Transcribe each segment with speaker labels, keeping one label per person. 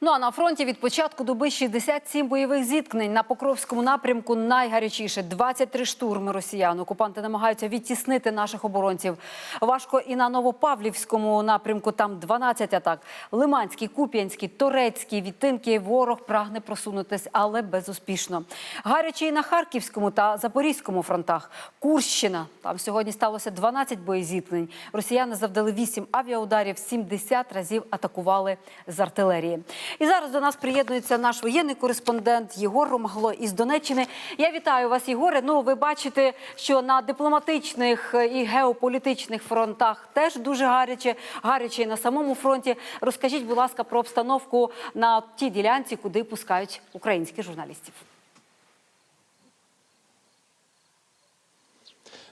Speaker 1: Ну а на фронті від початку доби 67 бойових зіткнень на Покровському напрямку найгарячіше 23 штурми росіян. Окупанти намагаються відтіснити наших оборонців. Важко і на Новопавлівському напрямку. Там 12 атак. Лиманський, Куп'янський, Торецький, Вітинки. Ворог прагне просунутись, але безуспішно. Гаряче і на Харківському та Запорізькому фронтах. Курщина. Там сьогодні сталося 12 боєзіткнень. Росіяни завдали 8 авіаударів, 70 разів атакували з артилерії. І зараз до нас приєднується наш воєнний кореспондент Єгор Ромагло із Донеччини. Я вітаю вас, Єгоре. Ну, ви бачите, що на дипломатичних і геополітичних фронтах теж дуже гаряче, гаряче і на самому фронті. Розкажіть, будь ласка, про обстановку на тій ділянці, куди пускають українських журналістів.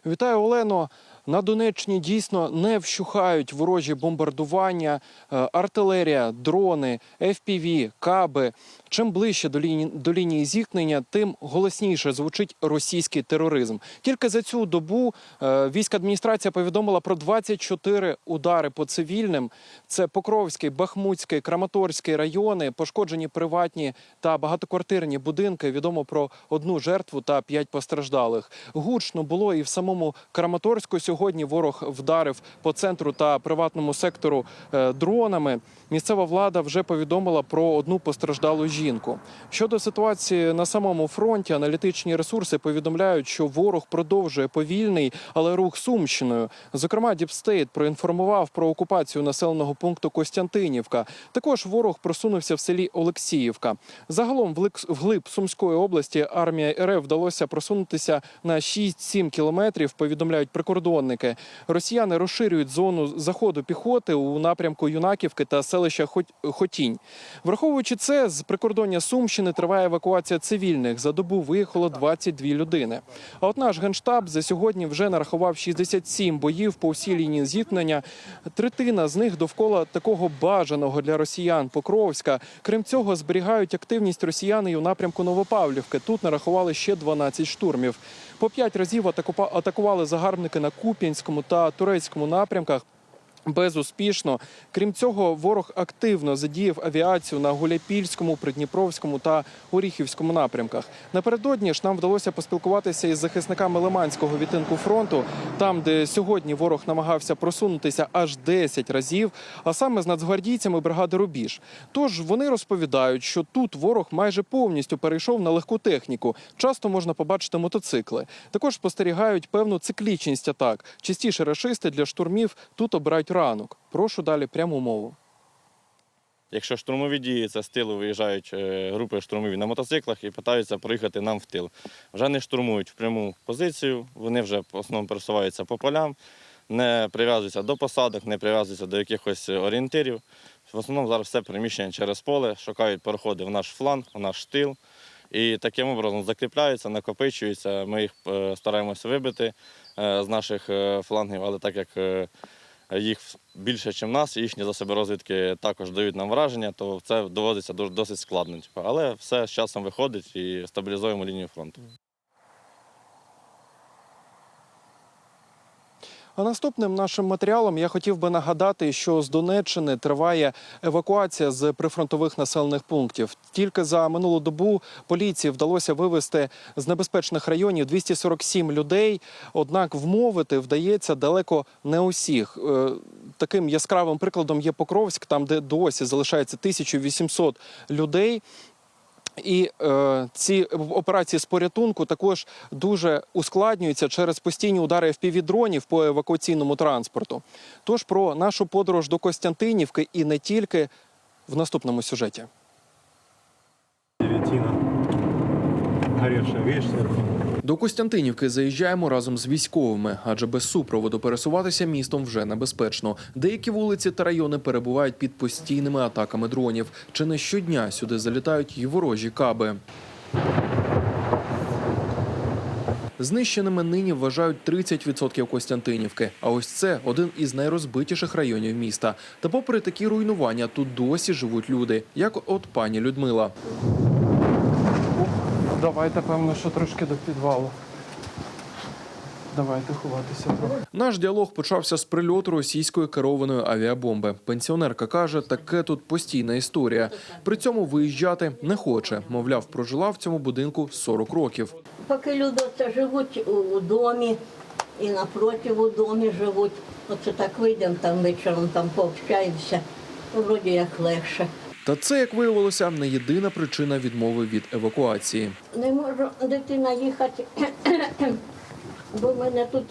Speaker 2: Вітаю, Олено. На Донеччині дійсно не вщухають ворожі бомбардування, е, артилерія, дрони, FPV, каби. Чим ближче до лінії, до лінії зіткнення, тим голосніше звучить російський тероризм. Тільки за цю добу е, війська адміністрація повідомила про 24 удари по цивільним. Це Покровський, Бахмутський, Краматорський райони, пошкоджені приватні та багатоквартирні будинки. Відомо про одну жертву та п'ять постраждалих. Гучно було і в самому Краматорську. Сьогодні ворог вдарив по центру та приватному сектору е, дронами. Місцева влада вже повідомила про одну постраждалу жінку. Щодо ситуації на самому фронті, аналітичні ресурси повідомляють, що ворог продовжує повільний, але рух Сумщиною. Зокрема, Діпстейт проінформував про окупацію населеного пункту Костянтинівка. Також ворог просунувся в селі Олексіївка. Загалом в вглиб Сумської області армія РФ вдалося просунутися на 6-7 кілометрів. Повідомляють прикордонники. Росіяни розширюють зону заходу піхоти у напрямку Юнаківки та селища Хот- Хотінь. Враховуючи це, з прикордоння Сумщини триває евакуація цивільних. За добу виїхало 22 людини. А от наш генштаб за сьогодні вже нарахував 67 боїв по всій лінії зіткнення. Третина з них довкола такого бажаного для росіян Покровська. Крім цього, зберігають активність росіяни і у напрямку Новопавлівки. Тут нарахували ще 12 штурмів. По п'ять разів атакували загарбники на Куп'янському та Турецькому напрямках. Безуспішно. Крім цього, ворог активно задіяв авіацію на Гуляпільському, Придніпровському та Оріхівському напрямках. Напередодні ж нам вдалося поспілкуватися із захисниками Лиманського відтинку фронту, там, де сьогодні ворог намагався просунутися аж 10 разів, а саме з нацгвардійцями бригади Рубіж. Тож вони розповідають, що тут ворог майже повністю перейшов на легку техніку. Часто можна побачити мотоцикли. Також спостерігають певну циклічність атак. Частіше рашисти для штурмів тут обирають ранок. Прошу далі пряму мову.
Speaker 3: Якщо штурмові дії, це з тилу виїжджають е, групи штурмові на мотоциклах і питаються проїхати нам в тил. Вже не штурмують в пряму позицію, вони вже в основному пересуваються по полям, не прив'язуються до посадок, не прив'язуються до якихось орієнтирів. В основному зараз все переміщення через поле, шукають переходи в наш фланг, в наш тил. І таким образом закріпляються, накопичуються. Ми їх е, стараємося вибити е, з наших флангів, але так як їх більше, ніж нас, і їхні засоби розвідки також дають нам враження, то це доводиться досить складно. типу. Але все з часом виходить і стабілізуємо лінію фронту.
Speaker 2: А наступним нашим матеріалом я хотів би нагадати, що з Донеччини триває евакуація з прифронтових населених пунктів. Тільки за минулу добу поліції вдалося вивезти з небезпечних районів 247 людей. Однак вмовити вдається далеко не усіх. Е, Таким яскравим прикладом є Покровськ, там де досі залишається 1800 людей. І е, ці операції з порятунку також дуже ускладнюються через постійні удари FPV-дронів по евакуаційному транспорту. Тож про нашу подорож до Костянтинівки і не тільки в наступному сюжеті.
Speaker 4: Дев'ятіна. Гаряча сверху?
Speaker 2: До Костянтинівки заїжджаємо разом з військовими, адже без супроводу пересуватися містом вже небезпечно. Деякі вулиці та райони перебувають під постійними атаками дронів. Чи не щодня сюди залітають й ворожі каби. Знищеними нині вважають 30% Костянтинівки. А ось це один із найрозбитіших районів міста. Та попри такі руйнування, тут досі живуть люди, як от пані Людмила. Давайте, певно, що трошки до підвалу.
Speaker 5: Давайте ховатися. Наш діалог почався з прильоту російської керованої авіабомби. Пенсіонерка каже, таке тут постійна історія. При цьому виїжджати не хоче. Мовляв, прожила в цьому будинку 40 років.
Speaker 6: Поки люди оце живуть у, у домі і напроти у домі живуть. Оце так вийдемо там вечором, там пообщаємося. Вроді як легше.
Speaker 5: Та це, як виявилося, не єдина причина відмови від евакуації.
Speaker 6: Не можу дитина їхати, бо в мене тут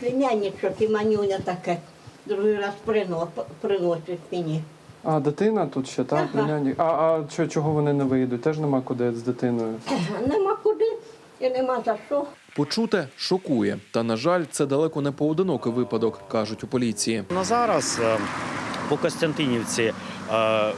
Speaker 6: племянничок і манюня таке. Другий раз прино, приносить мені.
Speaker 5: А дитина тут ще так?
Speaker 6: Ага.
Speaker 5: А, а чого вони не виїдуть? Теж нема куди з дитиною.
Speaker 6: Нема куди і нема за що.
Speaker 5: Почуте шокує. Та на жаль, це далеко не поодинокий випадок, кажуть у поліції.
Speaker 7: На зараз е, по Костянтинівці е,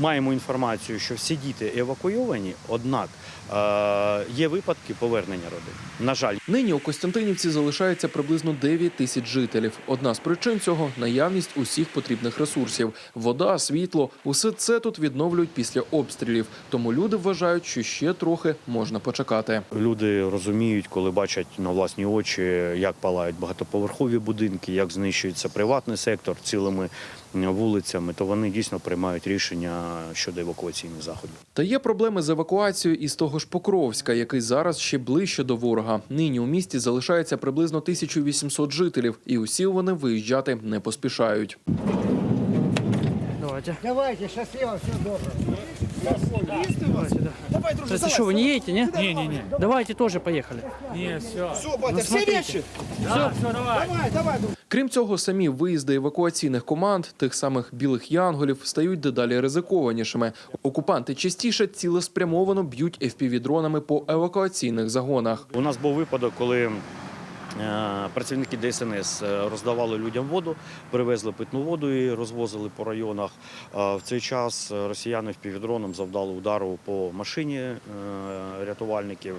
Speaker 7: маємо інформацію, що всі діти евакуйовані, однак е, є випадки повернення родин. На жаль,
Speaker 5: Нині у Костянтинівці залишається приблизно 9 тисяч жителів. Одна з причин цього наявність усіх потрібних ресурсів: вода, світло усе це тут відновлюють після обстрілів. Тому люди вважають, що ще трохи можна почекати.
Speaker 7: люди розуміють, коли бачать на власні очі, як палають багатоповерхові будинки, як знищується приватний сектор цілими вулицями, то вони дійсно приймають рішення щодо евакуаційних заходів.
Speaker 5: Та є проблеми з евакуацією із того ж Покровська, який зараз ще ближче до ворога. Нині у місті залишається приблизно 1800 жителів, і усі вони виїжджати не поспішають.
Speaker 8: Давайте.
Speaker 9: Давайте, щасливо, все добре.
Speaker 8: Давайте, да.
Speaker 9: Давай, друже,
Speaker 8: Если что, вы не едете, не? Не, не, не. Давайте тоже поехали. Не, все.
Speaker 9: Все, батя,
Speaker 8: Ну,
Speaker 9: все вещи?
Speaker 8: Все, все, давай.
Speaker 9: Давай, давай, друже.
Speaker 5: Крім цього, самі виїзди евакуаційних команд, тих самих білих янголів, стають дедалі ризикованішими. Окупанти частіше цілеспрямовано б'ють FPV-дронами по евакуаційних загонах.
Speaker 7: У нас був випадок, коли працівники ДСНС е, роздавали людям воду, привезли питну воду і розвозили по районах. Е, В цей час е, росіяни впівдроном завдали удару по машині е, рятувальників.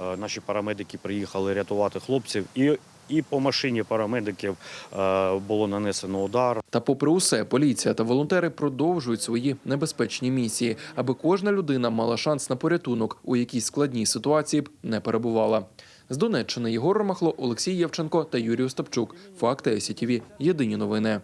Speaker 7: Е, Наші парамедики приїхали рятувати хлопців. І і по машині парамедиків е, було нанесено удар.
Speaker 5: Та, попри усе, поліція та волонтери продовжують свої небезпечні місії, аби кожна людина мала шанс на порятунок у якійсь складній ситуації б не перебувала. З Донеччини Єгор Ромахло, Олексій Євченко та Юрій Остапчук. Факти СІТВ. Єдині новини.